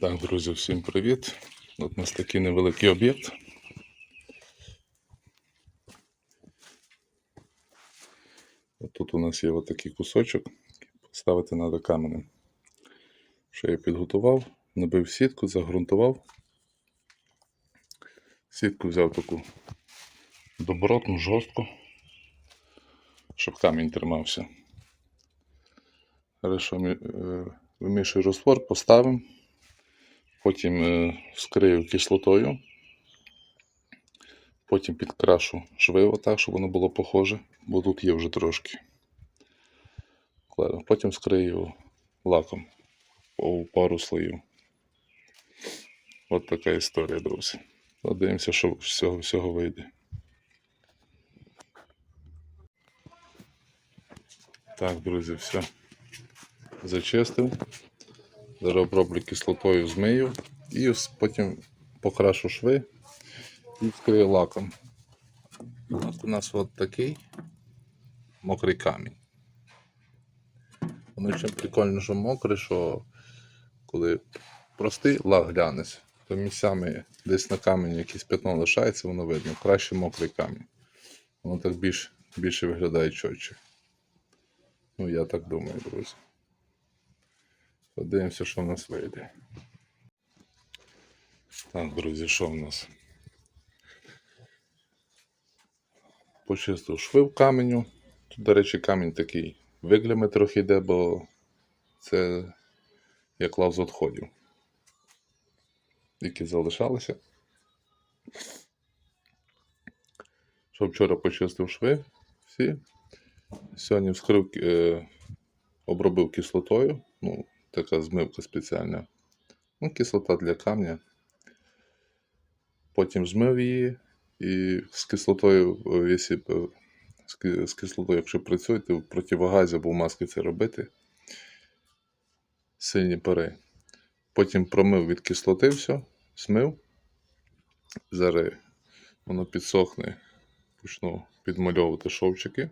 Так, друзі, всім привіт. От у нас такий невеликий об'єкт. Тут у нас є отакий кусочок. Поставити треба каменем. Що я підготував, набив сітку, загрунтував. Сітку взяв таку добротну, жорстку, щоб камінь тримався. Хорошо, е, вимішую роствор, поставимо. Потім е, вскрию кислотою. Потім підкрашу швиво так, щоб воно було похоже, бо тут є вже трошки. Потім скрию лаком у пару слоїв. От така історія, друзі. Подивимося, що з цього всього вийде. Так, друзі, все. Зачистив. Зараз кислотою змию і потім покрашу шви і вкрию лаком. От у нас от такий мокрий камінь. Воно чим прикольно, що мокрий, що коли простий лак глянеться, то місцями десь на камені якесь пятно лишається, воно видно. Краще мокрий камінь. Воно так більш, більше виглядає чотче. Ну, я так думаю, друзі. Подивимося, що в нас вийде. Так, друзі, що в нас? Почистив шви в каменю. Тут, до речі, камінь такий виглями трохи йде, бо це як лав з відходів, які залишалися. Що вчора почистив шви всі. Сьогодні вскрив, е, обробив кислотою. Ну, така змивка спеціальна. Ну, кислота для камня. Потім змив її і з кислотою, е, якщо, е, з кислотою, якщо працюєте, в противогазі або в маски це робити. Сильні пари. Потім промив від кислоти все, смив. Зараз воно підсохне, почну підмальовувати шовчики.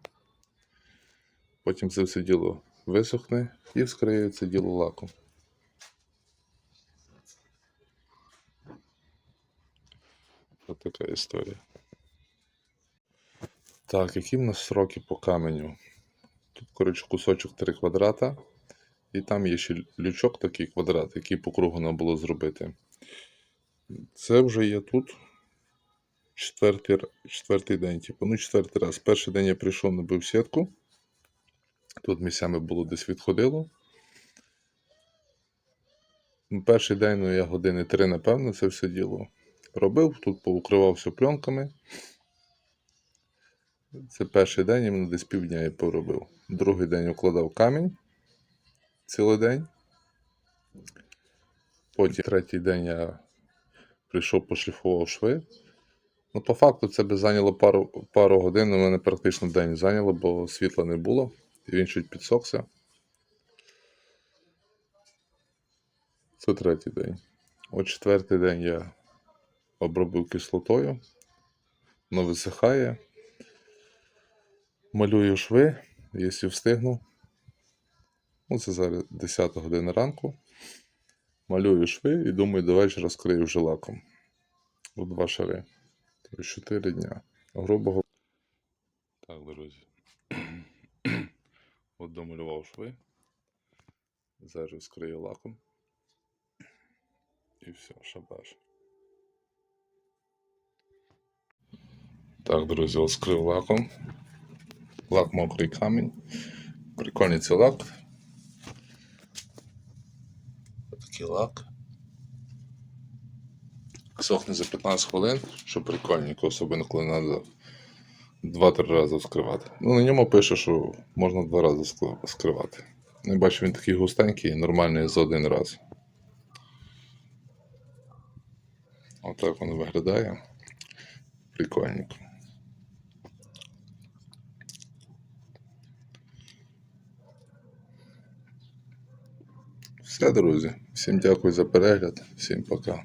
Потім це все діло висохне і вскрию це діло лаком. Ось така історія. Так, які в нас сроки по каменю? Тут, коротше, кусочок 3 квадрата, і там є ще лючок такий квадрат, який по кругу нам було зробити. Це вже є тут четвертий, четвертий день. Типу, ну, четвертий раз. Перший день я прийшов, набив сітку. Тут місцями було десь відходило. Ну, Перший день, ну я години три, напевно, це все діло робив. Тут поукривався пленками. Це перший день, іменно десь півдня я поробив. Другий день укладав камінь цілий день. Потім третій день я прийшов, пошліфував шви. Ну, по факту це би зайняло пару, пару годин, у мене практично день зайняло, бо світла не було, він чуть підсохся. Це третій день. От четвертий день я обробив кислотою, воно висихає. Малюю шви, якщо встигну. Ну, це зараз 10 година ранку. Малюю шви і думаю, до вечора скрию вже лаком. У два шари. Тобто 4 дня. Грубо говоря. Так, друзі. От домалював шви. Зараз скрию лаком. І все, шабаш. Так, друзі, от скрив лаком. Лак мокрий камінь. Прикольний це лак. Такий лак. Сохне за 15 хвилин, що прикольненько, особливо коли треба 2-3 рази вскривати. Ну, на ньому пише, що можна 2 рази вскривати. Я бачу, він такий густенький, нормальний за один раз. Отак воно виглядає. Прикольненько. Все, друзі. Всім дякую за перегляд. Всім пока.